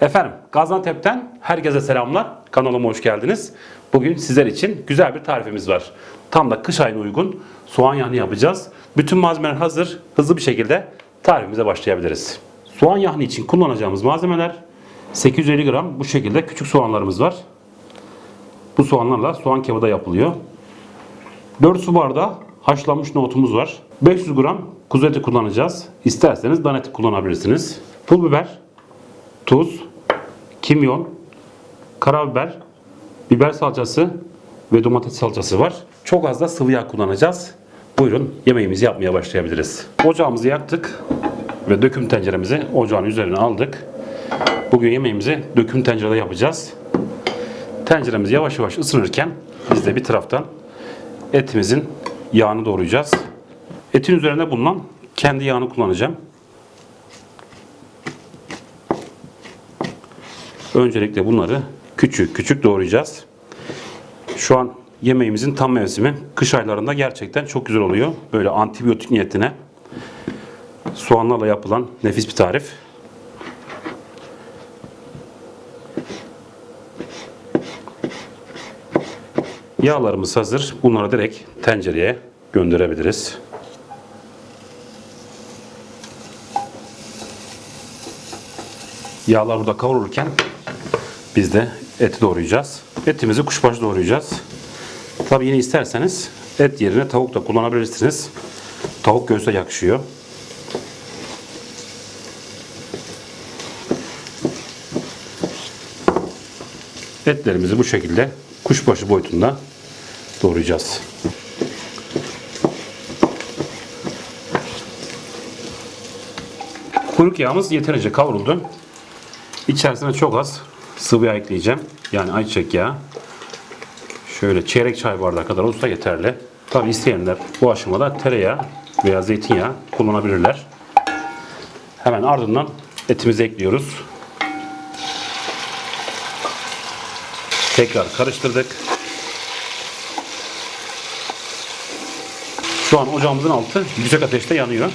Efendim Gaziantep'ten herkese selamlar. Kanalıma hoş geldiniz. Bugün sizler için güzel bir tarifimiz var. Tam da kış ayına uygun soğan yahni yapacağız. Bütün malzemeler hazır. Hızlı bir şekilde tarifimize başlayabiliriz. Soğan yahni için kullanacağımız malzemeler 850 gram bu şekilde küçük soğanlarımız var. Bu soğanlarla soğan kebabı yapılıyor. 4 su bardağı haşlanmış nohutumuz var. 500 gram kuzu eti kullanacağız. İsterseniz dana eti kullanabilirsiniz. Pul biber, tuz, kimyon, karabiber, biber salçası ve domates salçası var. Çok az da sıvı yağ kullanacağız. Buyurun yemeğimizi yapmaya başlayabiliriz. Ocağımızı yaktık ve döküm tenceremizi ocağın üzerine aldık. Bugün yemeğimizi döküm tencerede yapacağız. Tenceremiz yavaş yavaş ısınırken biz de bir taraftan etimizin yağını doğrayacağız. Etin üzerine bulunan kendi yağını kullanacağım. Öncelikle bunları küçük küçük doğrayacağız. Şu an yemeğimizin tam mevsimi. Kış aylarında gerçekten çok güzel oluyor. Böyle antibiyotik niyetine soğanlarla yapılan nefis bir tarif. Yağlarımız hazır. Bunları direkt tencereye gönderebiliriz. Yağlar burada kavrulurken biz de eti doğrayacağız. Etimizi kuşbaşı doğrayacağız. Tabi yine isterseniz et yerine tavuk da kullanabilirsiniz. Tavuk göğüse yakışıyor. Etlerimizi bu şekilde kuşbaşı boyutunda doğrayacağız. Kuyruk yağımız yeterince kavruldu. İçerisine çok az sıvı yağ ekleyeceğim. Yani ayçiçek yağı. Şöyle çeyrek çay bardağı kadar olsa yeterli. Tabi isteyenler bu aşamada tereyağı veya zeytinyağı kullanabilirler. Hemen ardından etimizi ekliyoruz. Tekrar karıştırdık. Şu an ocağımızın altı yüksek ateşte yanıyor.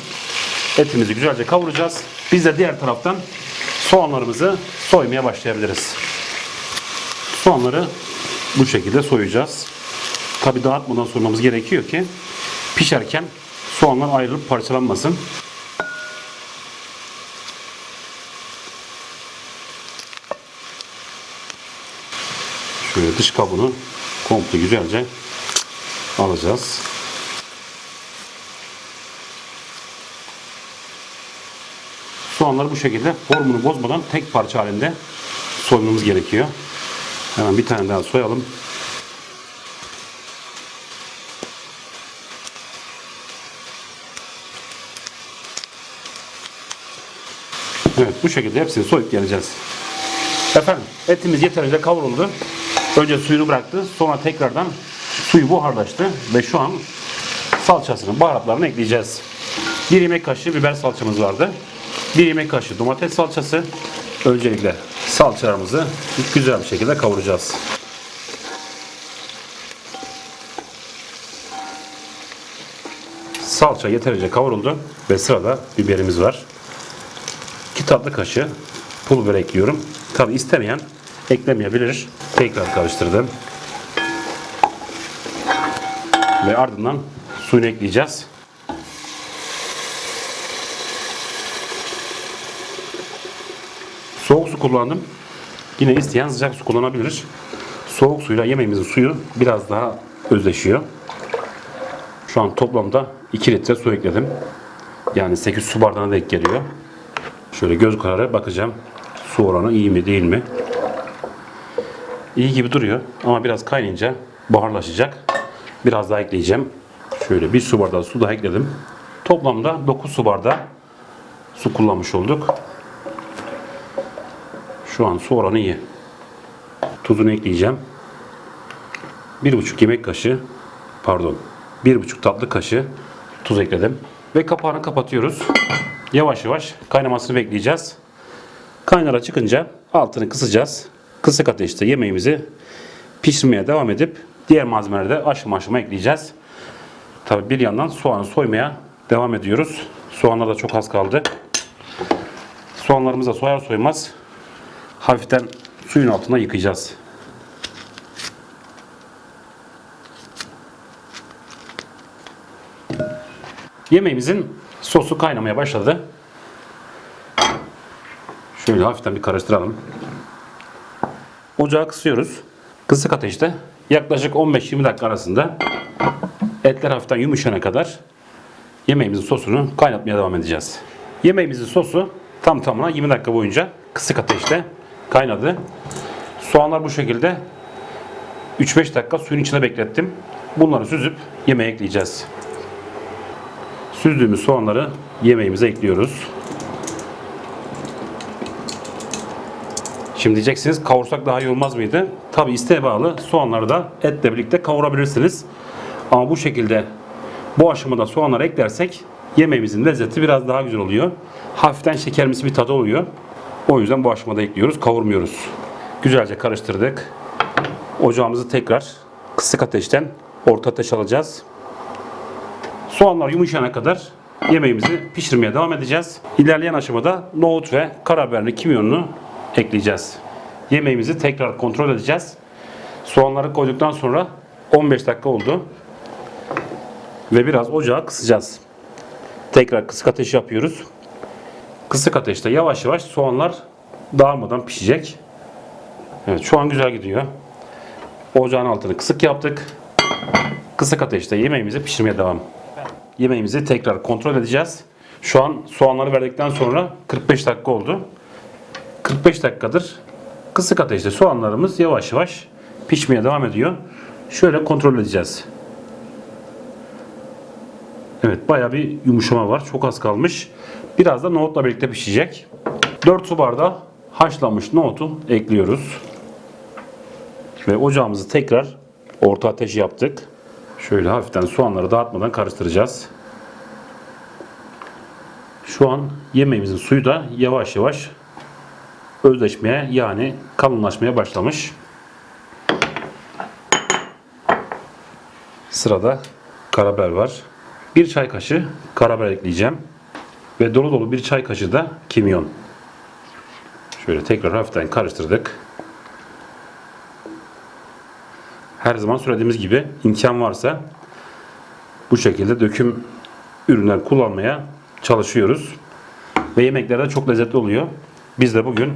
Etimizi güzelce kavuracağız. Biz de diğer taraftan soğanlarımızı soymaya başlayabiliriz. Soğanları bu şekilde soyacağız. Tabi dağıtmadan soymamız gerekiyor ki pişerken soğanlar ayrılıp parçalanmasın. Şöyle dış kabuğunu komple güzelce alacağız. Soğanları bu şekilde formunu bozmadan tek parça halinde soymamız gerekiyor. Hemen bir tane daha soyalım. Evet bu şekilde hepsini soyup geleceğiz. Efendim etimiz yeterince kavruldu. Önce suyunu bıraktı. Sonra tekrardan suyu buharlaştı. Ve şu an salçasını, baharatlarını ekleyeceğiz. Bir yemek kaşığı biber salçamız vardı. Bir yemek kaşığı domates salçası. Öncelikle salçalarımızı güzel bir şekilde kavuracağız. Salça yeterince kavruldu ve sırada biberimiz var. 2 tatlı kaşığı pul biber ekliyorum. Tabi istemeyen eklemeyebilir. Tekrar karıştırdım. Ve ardından suyunu ekleyeceğiz. Soğuk su kullandım. Yine isteyen sıcak su kullanabilir. Soğuk suyla yemeğimizin suyu biraz daha özleşiyor. Şu an toplamda 2 litre su ekledim. Yani 8 su bardağına denk geliyor. Şöyle göz kararı bakacağım. Su oranı iyi mi değil mi? İyi gibi duruyor ama biraz kaynayınca buharlaşacak. Biraz daha ekleyeceğim. Şöyle bir su bardağı su daha ekledim. Toplamda 9 su bardağı su kullanmış olduk. Şu an su oranı iyi. Tuzunu ekleyeceğim. 1,5 yemek kaşığı pardon 1,5 tatlı kaşığı tuz ekledim. Ve kapağını kapatıyoruz. Yavaş yavaş kaynamasını bekleyeceğiz. Kaynara çıkınca altını kısacağız. Kısık ateşte yemeğimizi pişirmeye devam edip diğer malzemeleri de aşama aşama ekleyeceğiz. Tabi bir yandan soğanı soymaya devam ediyoruz. Soğanlar da çok az kaldı. Soğanlarımızı da soyar soymaz hafiften suyun altına yıkayacağız. Yemeğimizin sosu kaynamaya başladı. Şöyle hafiften bir karıştıralım. Ocağı kısıyoruz. Kısık ateşte yaklaşık 15-20 dakika arasında etler hafiften yumuşayana kadar yemeğimizin sosunu kaynatmaya devam edeceğiz. Yemeğimizin sosu tam tamına 20 dakika boyunca kısık ateşte kaynadı. Soğanlar bu şekilde 3-5 dakika suyun içine beklettim. Bunları süzüp yemeğe ekleyeceğiz. Süzdüğümüz soğanları yemeğimize ekliyoruz. Şimdi diyeceksiniz kavursak daha iyi olmaz mıydı? Tabi isteğe bağlı soğanları da etle birlikte kavurabilirsiniz. Ama bu şekilde bu aşamada soğanları eklersek yemeğimizin lezzeti biraz daha güzel oluyor. Hafiften şekermisi bir tadı oluyor. O yüzden bu aşamada ekliyoruz, kavurmuyoruz. Güzelce karıştırdık. Ocağımızı tekrar kısık ateşten orta ateş alacağız. Soğanlar yumuşayana kadar yemeğimizi pişirmeye devam edeceğiz. İlerleyen aşamada nohut ve karabiberli kimyonunu ekleyeceğiz. Yemeğimizi tekrar kontrol edeceğiz. Soğanları koyduktan sonra 15 dakika oldu. Ve biraz ocağı kısacağız. Tekrar kısık ateş yapıyoruz. Kısık ateşte yavaş yavaş soğanlar dağılmadan pişecek. Evet şu an güzel gidiyor. Ocağın altını kısık yaptık. Kısık ateşte yemeğimizi pişirmeye devam. Yemeğimizi tekrar kontrol edeceğiz. Şu an soğanları verdikten sonra 45 dakika oldu. 45 dakikadır kısık ateşte soğanlarımız yavaş yavaş pişmeye devam ediyor. Şöyle kontrol edeceğiz. Evet baya bir yumuşama var. Çok az kalmış. Biraz da nohutla birlikte pişecek. 4 su bardağı haşlanmış nohutu ekliyoruz. Ve ocağımızı tekrar orta ateş yaptık. Şöyle hafiften soğanları dağıtmadan karıştıracağız. Şu an yemeğimizin suyu da yavaş yavaş özleşmeye yani kalınlaşmaya başlamış. Sırada karabiber var. Bir çay kaşığı karabiber ekleyeceğim. Ve dolu dolu bir çay kaşığı da kimyon. Şöyle tekrar hafiften karıştırdık. Her zaman söylediğimiz gibi imkan varsa bu şekilde döküm ürünler kullanmaya çalışıyoruz. Ve yemekler de çok lezzetli oluyor. Biz de bugün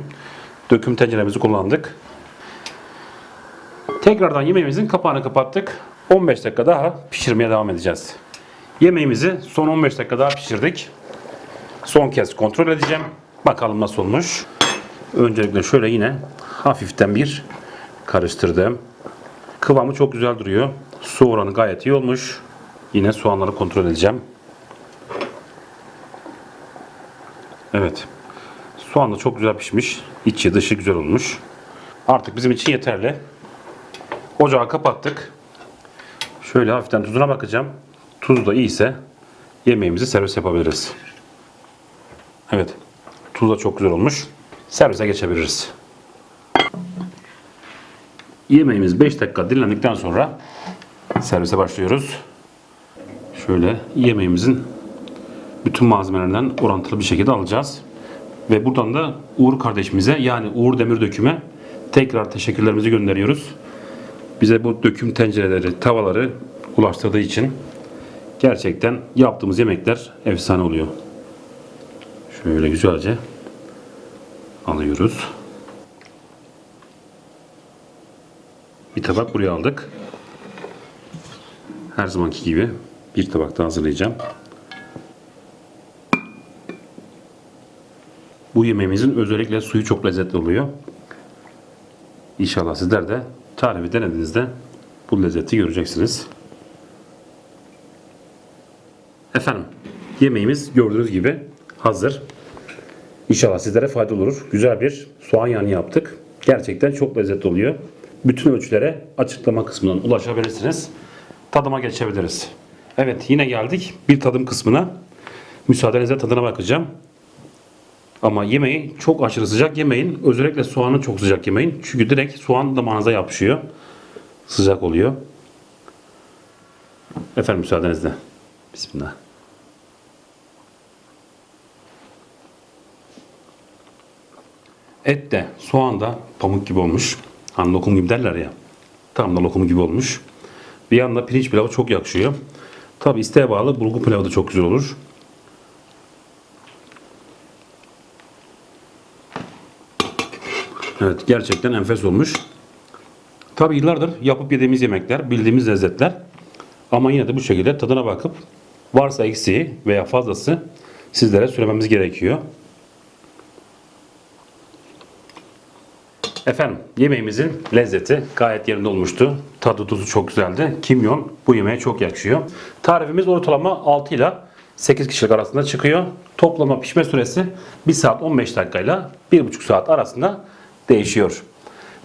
döküm tenceremizi kullandık. Tekrardan yemeğimizin kapağını kapattık. 15 dakika daha pişirmeye devam edeceğiz. Yemeğimizi son 15 dakika daha pişirdik. Son kez kontrol edeceğim. Bakalım nasıl olmuş. Öncelikle şöyle yine hafiften bir karıştırdım. Kıvamı çok güzel duruyor. Su oranı gayet iyi olmuş. Yine soğanları kontrol edeceğim. Evet. Soğan da çok güzel pişmiş. İçi dışı güzel olmuş. Artık bizim için yeterli. Ocağı kapattık. Şöyle hafiften tuzuna bakacağım. Tuz da iyiyse yemeğimizi servis yapabiliriz. Evet. Tuz da çok güzel olmuş. Servise geçebiliriz. Yemeğimiz 5 dakika dinlendikten sonra servise başlıyoruz. Şöyle yemeğimizin bütün malzemelerinden orantılı bir şekilde alacağız. Ve buradan da Uğur kardeşimize yani Uğur Demir Döküm'e tekrar teşekkürlerimizi gönderiyoruz. Bize bu döküm tencereleri, tavaları ulaştırdığı için gerçekten yaptığımız yemekler efsane oluyor. Şöyle güzelce alıyoruz. Bir tabak buraya aldık. Her zamanki gibi bir tabak da hazırlayacağım. Bu yemeğimizin özellikle suyu çok lezzetli oluyor. İnşallah sizler de tarifi denediğinizde bu lezzeti göreceksiniz. Efendim yemeğimiz gördüğünüz gibi hazır. İnşallah sizlere faydalı olur. Güzel bir soğan yanı yaptık. Gerçekten çok lezzetli oluyor. Bütün ölçülere açıklama kısmından ulaşabilirsiniz. Tadıma geçebiliriz. Evet yine geldik bir tadım kısmına. Müsaadenizle tadına bakacağım. Ama yemeği çok aşırı sıcak yemeyin. Özellikle soğanı çok sıcak yemeyin. Çünkü direkt soğan damağınıza yapışıyor. Sıcak oluyor. Efendim müsaadenizle. Bismillah. Et de soğan da pamuk gibi olmuş. Hani lokum gibi derler ya. Tam da lokum gibi olmuş. Bir yanda pirinç pilavı çok yakışıyor. Tabi isteğe bağlı bulgur pilavı da çok güzel olur. Evet gerçekten enfes olmuş. Tabi yıllardır yapıp yediğimiz yemekler, bildiğimiz lezzetler. Ama yine de bu şekilde tadına bakıp varsa eksiği veya fazlası sizlere söylememiz gerekiyor. Efendim yemeğimizin lezzeti gayet yerinde olmuştu. Tadı tuzu çok güzeldi. Kimyon bu yemeğe çok yakışıyor. Tarifimiz ortalama 6 ile 8 kişilik arasında çıkıyor. Toplama pişme süresi 1 saat 15 dakikayla 1,5 saat arasında değişiyor.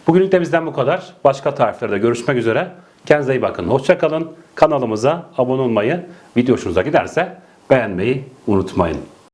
Bugünlük de bizden bu kadar. Başka tariflerde görüşmek üzere. Kendinize iyi bakın. Hoşçakalın. Kanalımıza abone olmayı, video hoşunuza giderse beğenmeyi unutmayın.